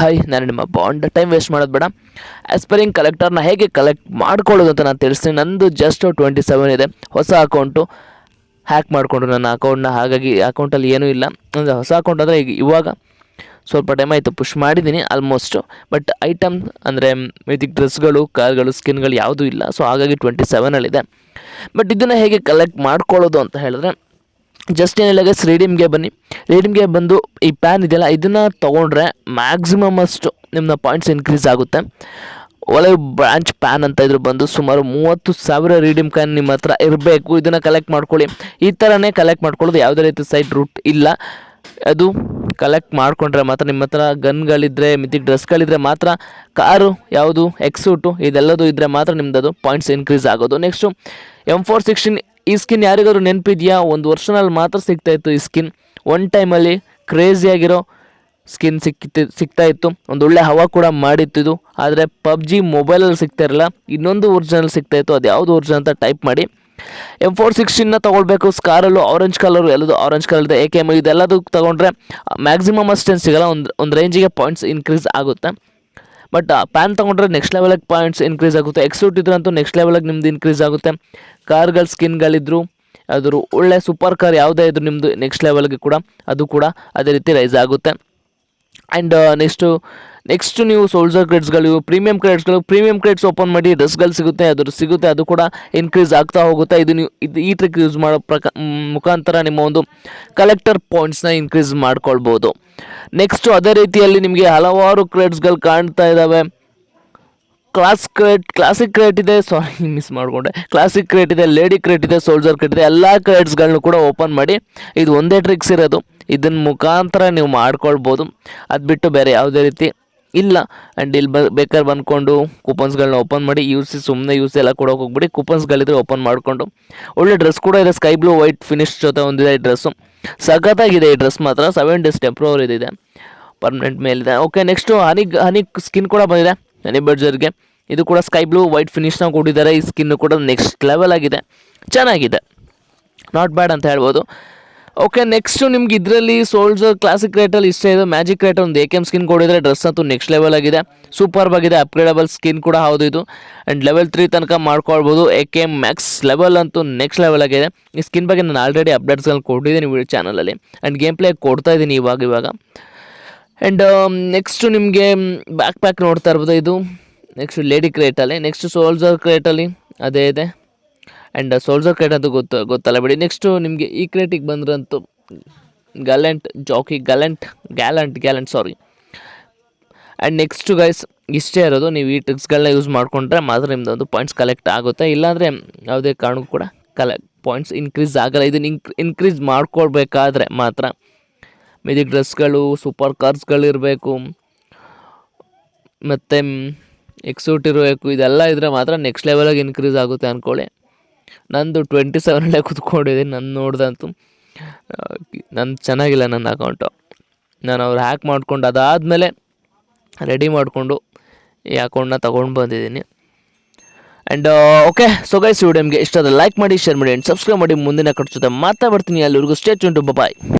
Hi ನಾನು ನಿಮ್ಮ bond time waste ಮಾಡೋದು ಬೇಡ. ಆಸ್ಪೈರಿಂಗ್ ಕಲೆಕ್ಟರ್ನ ಹೇಗೆ ಕಲೆಕ್ಟ್ ಮಾಡ್ಕೊಳ್ಳೋದು ಅಂತ ನಾನು ತಿಳಿಸ್ತೀನಿ. ನಂದು ಜಸ್ಟ್ ಟ್ವೆಂಟಿ ಸೆವೆನ್ ಇದೆ. ಹೊಸ ಅಕೌಂಟು ಹ್ಯಾಕ್ ಮಾಡಿಕೊಂಡ್ರು ನನ್ನ ಅಕೌಂಟ್ನ ಹಾಗಾಗಿ ಅಕೌಂಟಲ್ಲಿ ಏನೂ ಇಲ್ಲ. ಅಂದರೆ ಹೊಸ ಅಕೌಂಟ್ ಅಂದರೆ ಈಗ ಇವಾಗ ಸ್ವಲ್ಪ ಟೈಮ್ ಆಯಿತು. ಪುಷ್ ಮಾಡಿದ್ದೀನಿ ಆಲ್ಮೋಸ್ಟು ಬಟ್ ಐಟಮ್ ಅಂದರೆ ಇದಕ್ಕೆ ಡ್ರೆಸ್ಗಳು ಕಾರ್ಗಳು ಸ್ಕಿನ್ಗಳು ಯಾವುದೂ ಇಲ್ಲ. ಸೊ ಹಾಗಾಗಿ ಟ್ವೆಂಟಿ ಸೆವೆನಲ್ಲಿದೆ ಬಟ್ ಇದನ್ನು ಹೇಗೆ ಕಲೆಕ್ಟ್ ಮಾಡ್ಕೊಳ್ಳೋದು ಅಂತ ಹೇಳಿದ್ರೆ ಜಸ್ಟ್ ಏನಿಲ್ಲ ಗೈಸ್ ರೀಡಿಮ್ಗೆ ಬನ್ನಿ. ರೀಡಿಮ್ಗೆ ಬಂದು ಈ ಪ್ಯಾನ್ ಇದೆಯಲ್ಲ ಇದನ್ನು ತೊಗೊಂಡ್ರೆ ಮ್ಯಾಕ್ಸಿಮಮ್ ಅಷ್ಟು ನಿಮ್ಮ ಪಾಯಿಂಟ್ಸ್ ಇನ್ಕ್ರೀಸ್ ಆಗುತ್ತೆ. ಒಳ್ಳೆ ಬ್ರಾಂಚ್ ಪ್ಯಾನ್ ಅಂತ ಇದ್ರು ಬಂದು ಸುಮಾರು ಮೂವತ್ತು ಸಾವಿರ ರೀಡಿಮ್ ಕ್ಯಾನ್ ನಿಮ್ಮ ಹತ್ರ ಇರಬೇಕು. ಇದನ್ನು ಕಲೆಕ್ಟ್ ಮಾಡ್ಕೊಳ್ಳಿ. ಈ ಥರನೇ ಕಲೆಕ್ಟ್ ಮಾಡ್ಕೊಳ್ಳೋದು ಯಾವುದೇ ರೀತಿ ಸೈಡ್ ರೂಟ್ ಇಲ್ಲ. ಅದು ಕಲೆಕ್ಟ್ ಮಾಡಿಕೊಂಡ್ರೆ ಮಾತ್ರ ನಿಮ್ಮ ಹತ್ರ ಗನ್ಗಳಿದ್ದರೆ ಮಿತಿ ಡ್ರೆಸ್ಗಳಿದ್ರೆ ಮಾತ್ರ ಕಾರು ಯಾವುದು ಎಕ್ಸೂಟು ಇದೆಲ್ಲದೂ ಇದ್ದರೆ ಮಾತ್ರ ನಿಮ್ಮದು ಪಾಯಿಂಟ್ಸ್ ಇನ್ಕ್ರೀಸ್ ಆಗೋದು. ನೆಕ್ಸ್ಟು ಎಂ ಫೋರ್ ಸಿಕ್ಸ್ಟೀನ್ ಈ ಸ್ಕಿನ್ ಯಾರಿಗಾದ್ರು ನೆನಪಿದೆಯಾ? ಒಂದು ವರ್ಷನಲ್ಲಿ ಮಾತ್ರ ಸಿಗ್ತಾ ಇತ್ತು ಈ ಸ್ಕಿನ್ ಒನ್ ಟೈಮಲ್ಲಿ ಕ್ರೇಜಿಯಾಗಿರೋ ಸ್ಕಿನ್ ಸಿಕ್ತಿ ಸಿಗ್ತಾ ಇತ್ತು. ಒಂದು ಒಳ್ಳೆ ಹವಾ ಕೂಡ ಮಾಡಿತ್ತು ಇದು ಆದರೆ ಪಬ್ಜಿ ಮೊಬೈಲಲ್ಲಿ ಸಿಗ್ತಾ ಇರಲಿಲ್ಲ ಇನ್ನೊಂದು ಒರಿಜಿನಲ್ ಸಿಗ್ತಾ ಇತ್ತು. ಅದು ಯಾವುದು ಒರಿಜಿನಲ್ ಅಂತ ಟೈಪ್ ಮಾಡಿ. ಎಂ ಫೋರ್ ಸಿಕ್ಸ್ಟೀನ್ನ ತೊಗೊಳ್ಬೇಕು. ಸ್ಕಾರಲ್ಲೂ ಆರೆಂಜ್ ಕಲರು ಎಲ್ಲದು ಆರೆಂಜ್ ಕಲರ್ ಇದೆ. ಎ ಕೆ ಎಂ ತೊಗೊಂಡ್ರೆ ಮ್ಯಾಕ್ಸಿಮಮ್ ಅಷ್ಟೇನು ಸಿಗಲ್ಲ. ಒಂದು ಒಂದು ರೇಂಜಿಗೆ ಪಾಯಿಂಟ್ಸ್ ಇನ್ಕ್ರೀಸ್ ಆಗುತ್ತೆ. ಬಟ್ ಪ್ಯಾನ್ ತೊಗೊಂಡ್ರೆ ನೆಕ್ಸ್ಟ್ ಲೆವೆಲಿಗೆ ಪಾಯಿಂಟ್ಸ್ ಇನ್ಕ್ರೀಸ್ ಆಗುತ್ತೆ. ಎಕ್ಸೂಟ್ ಇದ್ರಂತೂ ನೆಕ್ಸ್ಟ್ ಲೆವೆಲಿಗೆ ನಿಮ್ದು ಇನ್ಕ್ರೀಸ್ ಆಗುತ್ತೆ. ಕಾರ್ಗಳ ಸ್ಕಿನ್ಗಳಿದ್ರು ಅದ್ರ ಒಳ್ಳೆ ಸೂಪರ್ ಕಾರ್ ಯಾವುದೇ ಇದ್ರು ನಿಮ್ಮದು ನೆಕ್ಸ್ಟ್ ಲೆವೆಲ್ಗೆ ಕೂಡ, ಅದು ಕೂಡ ಅದೇ ರೀತಿ ರೈಸ್ ಆಗುತ್ತೆ. ಆ್ಯಂಡ್ ನೆಕ್ಸ್ಟು ನೆಕ್ಸ್ಟ್ ನೀವು ಸೋಲ್ಜರ್ ಕ್ರೆಡ್ಸ್ಗಳು ಪ್ರೀಮಿಯಂ ಕ್ರೆಡ್ಸ್ಗಳು ಪ್ರೀಮಿಯಂ ಕ್ರೆಡ್ಸ್ ಓಪನ್ ಮಾಡಿ ಡ್ರೆಸ್ಗಳು ಸಿಗುತ್ತೆ, ಅದು ಸಿಗುತ್ತೆ, ಅದು ಕೂಡ ಇನ್ಕ್ರೀಸ್ ಆಗ್ತಾ ಹೋಗುತ್ತೆ. ಇದು ನೀವು, ಇದು ಈ ಟ್ರಿಕ್ ಯೂಸ್ ಮಾಡೋ ಪ್ರಕ ಮುಖಾಂತರ ನಿಮ್ಮ ಒಂದು ಕಲೆಕ್ಟರ್ ಪಾಯಿಂಟ್ಸ್ನ ಇನ್ಕ್ರೀಸ್ ಮಾಡ್ಕೊಳ್ಬೋದು. ನೆಕ್ಸ್ಟು ಅದೇ ರೀತಿಯಲ್ಲಿ ನಿಮಗೆ ಹಲವಾರು ಕ್ರೇಡ್ಸ್ಗಳು ಕಾಣ್ತಾ ಇದ್ದಾವೆ ಕ್ಲಾಸ್ ಕ್ರೇಟ್ ಕ್ಲಾಸಿಕ್ ಕ್ರೇಟ್ ಇದೆ ಸಾರಿ ಮಿಸ್ ಮಾಡಿಕೊಂಡೆ. ಕ್ಲಾಸಿಕ್ ಕ್ರೇಟ್ ಇದೆ ಲೇಡಿ ಕ್ರೇಟ್ ಇದೆ ಸೋಲ್ಜರ್ ಕ್ರೇಟ್ ಇದೆ, ಎಲ್ಲ ಕ್ರೇಡ್ಸ್ಗಳನ್ನೂ ಕೂಡ ಓಪನ್ ಮಾಡಿ, ಇದು ಒಂದೇ ಟ್ರಿಕ್ಸ್ ಇರೋದು. ಇದನ್ನ ಮುಖಾಂತರ ನೀವು ಮಾಡ್ಕೊಳ್ಬೋದು. ಅದು ಬಿಟ್ಟು ಬೇರೆ ಯಾವುದೇ ರೀತಿ ಇಲ್ಲ. ಆ್ಯಂಡ್ ಇಲ್ಲಿ ಬ, ಬೇಕಾದ್ರೆ ಬಂದ್ಕೊಂಡು ಕೂಪನ್ಸ್ಗಳನ್ನ ಓಪನ್ ಮಾಡಿ ಯೂಸ್ ಸುಮ್ಮನೆ ಯೂಸ್ ಎಲ್ಲ ಕೊಡೋಕೆ ಹೋಗ್ಬಿಡಿ. ಕೂಪನ್ಸ್ಗಳಿದ್ರೆ ಓಪನ್ ಮಾಡಿಕೊಂಡು. ಒಳ್ಳೆ ಡ್ರೆಸ್ ಕೂಡ ಇದೆ. ಸ್ಕೈ ಬ್ಲೂ ವೈಟ್ ಫಿನಿಶ್ ಜೊತೆ ಒಂದಿದೆ ಈ ಡ್ರೆಸ್ಸು ಸಖತ್ತಾಗಿದೆ ಈ ಡ್ರೆಸ್ ಮಾತ್ರ. ಸೆವೆನ್ ಡೇಸ್ ಟೆಂಪ್ರವರಿ ಇದೆ. ಪರ್ಮನೆಂಟ್ ಮೇಲಿದೆ. Okay next honey honey skin ಕೂಡ ಬಂದಿದೆ. ಹನಿ ಬರ್ಜರ್ಗೆ ಇದು ಕೂಡ ಸ್ಕೈ ಬ್ಲೂ ವೈಟ್ ಫಿನಿಶ್ನ ಕೊಟ್ಟಿದ್ದಾರೆ. ಈ ಸ್ಕಿನ್ನು ಕೂಡ ನೆಕ್ಸ್ಟ್ ಲೆವೆಲ್ ಆಗಿದೆ. ಚೆನ್ನಾಗಿದೆ. ನಾಟ್ ಬ್ಯಾಡ್ ಅಂತ ಹೇಳ್ಬೋದು. ಓಕೆ ನೆಕ್ಸ್ಟ್ ನಿಮ್ಗೆ ಇದರಲ್ಲಿ ಸೋಲ್ಜರ್ ಕ್ಲಾಸಿಕ್ ರೇಟಲ್ಲಿ ಇಷ್ಟೇ ಇದೆ ಮ್ಯಾಜಿಕ್ ರೇಟ್ ಒಂದು ಎ ಕೆ ಎಂ ಸ್ಕಿನ್ ಕೊಡಿದ್ರೆ ಡ್ರೆಸ್ ಅಂತೂ ನೆಕ್ಸ್ಟ್ ಲೆವೆಲ್ ಆಗಿದೆ. ಸೂಪರ್ ಆಗಿದೆ ಅಪ್ಗ್ರೇಡಬಲ್ ಸ್ಕಿನ್ ಕೂಡ ಹೌದು ಇದು. ಆ್ಯಂಡ್ ಲೆವೆಲ್ ತ್ರೀ ತನಕ ಮಾಡ್ಕೊಳ್ಬೋದು A K M max level ಅಂತೂ ನೆಕ್ಸ್ಟ್ ಲೆವೆಲ್ ಆಗಿದೆ. ಈ ಸ್ಕಿನ್ ಬಗ್ಗೆ ನಾನು ಆಲ್ರೆಡಿ ಅಪ್ಡೇಟ್ಸ್ಗಳನ್ನ ಕೊಟ್ಟಿದ್ದೀನಿ ವಿಡಿಯೋ ಚಾನಲಲ್ಲಿ ಆ್ಯಂಡ್ ಗೇಮ್ ಪ್ಲೇ ಕೊಡ್ತಾ ಇದ್ದೀನಿ ಇವಾಗ ಇವಾಗ. ಆ್ಯಂಡ್ ನೆಕ್ಸ್ಟು ನಿಮಗೆ ಬ್ಯಾಕ್ ಪ್ಯಾಕ್ ನೋಡ್ತಾ ಇರ್ಬೋದು ಇದು. ನೆಕ್ಸ್ಟ್ ಲೇಡಿ ಕ್ರೇಟಲ್ಲಿ ನೆಕ್ಸ್ಟ್ ಸೋಲ್ಜರ್ ಕ್ರೇಟಲ್ಲಿ ಅದೇ ಇದೆ. ಆ್ಯಂಡ್ ಸೋಲ್ಜರ್ ಕೈಟ್ ಅಂತೂ ಗೊತ್ತು, ಗೊತ್ತಲ್ಲ ಬಿಡಿ. ನೆಕ್ಸ್ಟು ನಿಮಗೆ ಈ ಕ್ರೇಟಿಗೆ ಬಂದ್ರಂತೂ gallant jockey gallant gallant gallant sorry and next guys ಇಷ್ಟೇ ಇರೋದು, ನೀವು ಈ ಟ್ರಿಕ್ಸ್ಗಳನ್ನ ಯೂಸ್ ಮಾಡಿಕೊಂಡ್ರೆ ಮಾತ್ರ ನಿಮ್ದೊಂದು ಒಂದು ಪಾಯಿಂಟ್ಸ್ ಕಲೆಕ್ಟ್ ಆಗುತ್ತೆ. ಇಲ್ಲಾಂದರೆ ಯಾವುದೇ ಕಾರಣಕ್ಕೂ ಕೂಡ ಕಲೆ ಪಾಯಿಂಟ್ಸ್ ಇನ್ಕ್ರೀಸ್ ಆಗಲ್ಲ. ಇದನ್ನು ಇನ್ಕ್ ಇನ್ಕ್ರೀಸ್ ಮಾಡ್ಕೊಳ್ಬೇಕಾದ್ರೆ ಮಾತ್ರ ಮಿದಿಕ್ ಡ್ರೆಸ್ಗಳು ಸೂಪರ್ ಕಾರ್ಸ್ಗಳಿರಬೇಕು ಮತ್ತು ಎಕ್ಸೂಟ್ ಇರಬೇಕು, ಇದೆಲ್ಲ ಇದ್ದರೆ ಮಾತ್ರ ನೆಕ್ಸ್ಟ್ ಲೆವೆಲಾಗಿ ಇನ್ಕ್ರೀಸ್ ಆಗುತ್ತೆ ಅಂದ್ಕೊಳ್ಳಿ ನಂದು ಟ್ವೆಂಟಿ ಸೆವೆನಲ್ಲೇ ಕುತ್ಕೊಂಡಿದ್ದೀನಿ, ನಾನು ನೋಡ್ದಂತೂ. ನನ್ನ ಚೆನ್ನಾಗಿಲ್ಲ ನನ್ನ ಅಕೌಂಟು ನಾನು ಅವ್ರು ಹ್ಯಾಕ್ ಮಾಡ್ಕೊಂಡು ಅದಾದಮೇಲೆ ರೆಡಿ ಮಾಡಿಕೊಂಡು ಈ ಅಕೌಂಟನ್ನ ತೊಗೊಂಡು ಬಂದಿದ್ದೀನಿ. ಆ್ಯಂಡ್ ಓಕೆ ಸೊ ಗೈಸ್ ವಿಡಿಯೋಮ್ಗೆ ಇಷ್ಟ ಲೈಕ್ ಮಾಡಿ ಶೇರ್ ಮಾಡಿ ಆ್ಯಂಡ್ ಸಬ್ಸ್ಕ್ರೈಬ್ ಮಾಡಿ. ಮುಂದಿನ ಖರ್ಚು ಜೊತೆ ಮಾತಾಡ್ತೀನಿ ಅಲ್ಲಿವರೆಗೂ ಸ್ಟೇಟ್ ಉಂಟು ಬಾಯ್